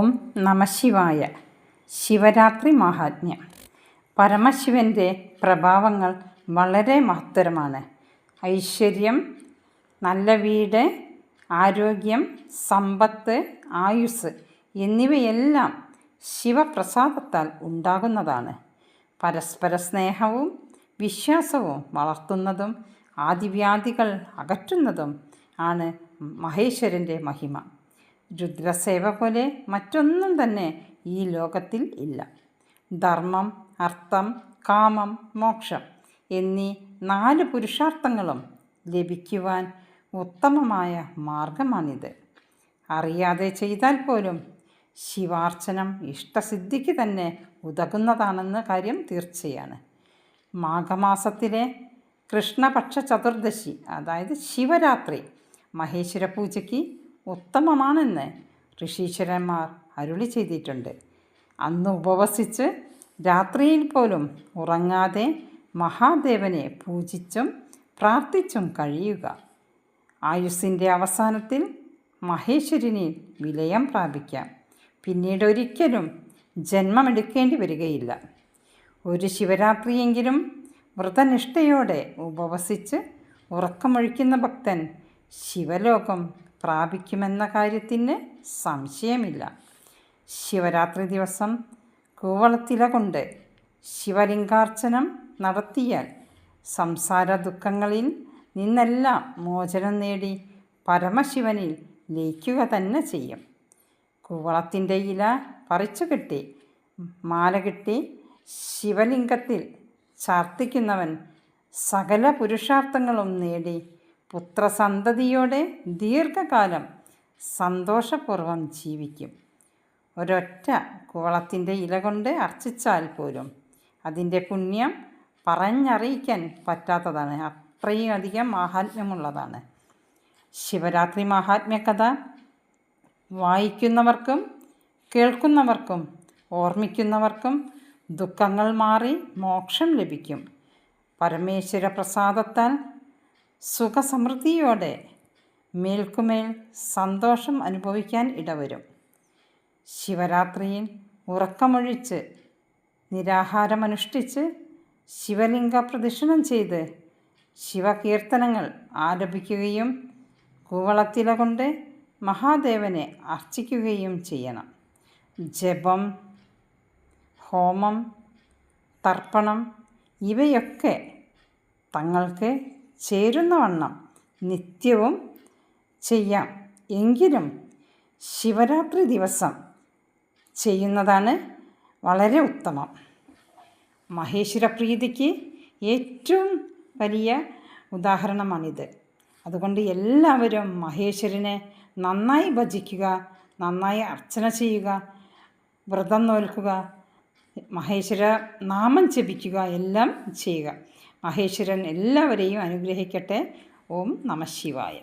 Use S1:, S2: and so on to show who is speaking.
S1: ഓം നമശിവായ ശിവരാത്രി മഹാത്മ്യം. പരമശിവന്റെ പ്രഭാവങ്ങൾ വളരെ മഹത്തരമാണ്. ഐശ്വര്യം നല്ല വീട് ആരോഗ്യം സമ്പത്ത് ആയുസ് എന്നിവയെല്ലാം ശിവപ്രസാദത്താൽ ഉണ്ടാകുന്നതാണ്. പരസ്പര സ്നേഹവും വിശ്വാസവും വളർത്തുന്നതും ആദിവ്യാധികൾ അകറ്റുന്നതും ആണ് മഹേശ്വരന്റെ മഹിമ. രുദ്രസേവ പോലെ മറ്റൊന്നും തന്നെ ഈ ലോകത്തിൽ ഇല്ല. ധർമ്മം അർത്ഥം കാമം മോക്ഷം എന്നീ നാല് പുരുഷാർത്ഥങ്ങളും ലഭിക്കുവാൻ ഉത്തമമായ മാർഗമാണിത്. അറിയാതെ ചെയ്താൽ പോലും ശിവാർച്ചനം ഇഷ്ടസിദ്ധിക്ക് തന്നെ ഉതകുന്നതാണെന്ന കാര്യം തീർച്ചയാണ്. മാഘമാസത്തിലെ കൃഷ്ണപക്ഷ ചതുർദശി അതായത് ശിവരാത്രി മഹേശ്വര പൂജയ്ക്ക് ഉത്തമമാണെന്ന് ഋഷീശ്വരന്മാർ അരുളി ചെയ്തിട്ടുണ്ട്. അന്ന് ഉപവസിച്ച് രാത്രിയിൽ പോലും ഉറങ്ങാതെ മഹാദേവനെ പൂജിച്ചും പ്രാർത്ഥിച്ചും കഴിയുക. ആയുസ്സിന്റെ അവസാനത്തിൽ മഹേശ്വരനിൽ വിലയം പ്രാപിക്കാം. പിന്നീട് ഒരിക്കലും ജന്മമെടുക്കേണ്ടി വരികയില്ല. ഒരു ശിവരാത്രിയെങ്കിലും വ്രതനിഷ്ഠയോടെ ഉപവസിച്ച് ഉറക്കമൊഴിക്കുന്ന ഭക്തൻ ശിവലോകം പ്രാപിക്കുമെന്ന കാര്യത്തിന് സംശയമില്ല. ശിവരാത്രി ദിവസം കൂവളത്തില കൊണ്ട് ശിവലിംഗാർച്ചനം നടത്തിയാൽ സംസാര ദുഃഖങ്ങളിൽ നിന്നെല്ലാം മോചനം നേടി പരമശിവനിൽ ലയിക്കുക തന്നെ ചെയ്യും. കൂവളത്തിന്റെ ഇല പറിച്ചു കിട്ടി മാല കിട്ടി ശിവലിംഗത്തിൽ ചാർത്തിക്കുന്നവൻ സകല പുരുഷാർത്ഥങ്ങളും നേടി പുത്രസന്തതിയോടെ ദീർഘകാലം സന്തോഷപൂർവം ജീവിക്കും. ഒരൊറ്റ കുവളത്തിന്റെ ഇല കൊണ്ട് അർച്ചിച്ചാൽ പോലും അതിന്റെ പുണ്യം പറഞ്ഞറിയിക്കാൻ പറ്റാത്തതാണ്. അത്രയും അധികം മാഹാത്മ്യമുള്ളതാണ് ശിവരാത്രി മാഹാത്മ്യകഥ വായിക്കുന്നവർക്കും കേൾക്കുന്നവർക്കും ഓർമ്മിക്കുന്നവർക്കും ദുഃഖങ്ങൾ മാറി മോക്ഷം ലഭിക്കും. പരമേശ്വര പ്രസാദത്താൽ സുഖസമൃദ്ധിയോടെ മേൽക്കുമേൽ സന്തോഷം അനുഭവിക്കാൻ ഇടവരും. ശിവരാത്രിയിൽ ഉറക്കമൊഴിച്ച് നിരാഹാരമനുഷ്ഠിച്ച് ശിവലിംഗ പ്രദക്ഷിണം ചെയ്ത് ശിവകീർത്തനങ്ങൾ ആരംഭിക്കുകയും കൂവളത്തില കൊണ്ട് മഹാദേവനെ അർച്ചിക്കുകയും ചെയ്യണം. ജപം ഹോമം തർപ്പണം ഇവയൊക്കെ തങ്ങൾക്ക് ചേരുന്നവണ്ണം നിത്യവും ചെയ്യാം. എങ്കിലും ശിവരാത്രി ദിവസം ചെയ്യുന്നതാണ് വളരെ ഉത്തമം. മഹേശ്വര പ്രീതിക്ക് ഏറ്റവും വലിയ ഉദാഹരണമാണിത്. അതുകൊണ്ട് എല്ലാവരും മഹേശ്വരനെ നന്നായി ഭജിക്കുക നന്നായി അർച്ചന ചെയ്യുക വ്രതം നോൽക്കുക മഹേശ്വര നാമം ജപിക്കുക എല്ലാം ചെയ്യുക. മഹേശ്വരൻ എല്ലാവരെയും അനുഗ്രഹിക്കട്ടെ. ഓം നമ ശിവായ.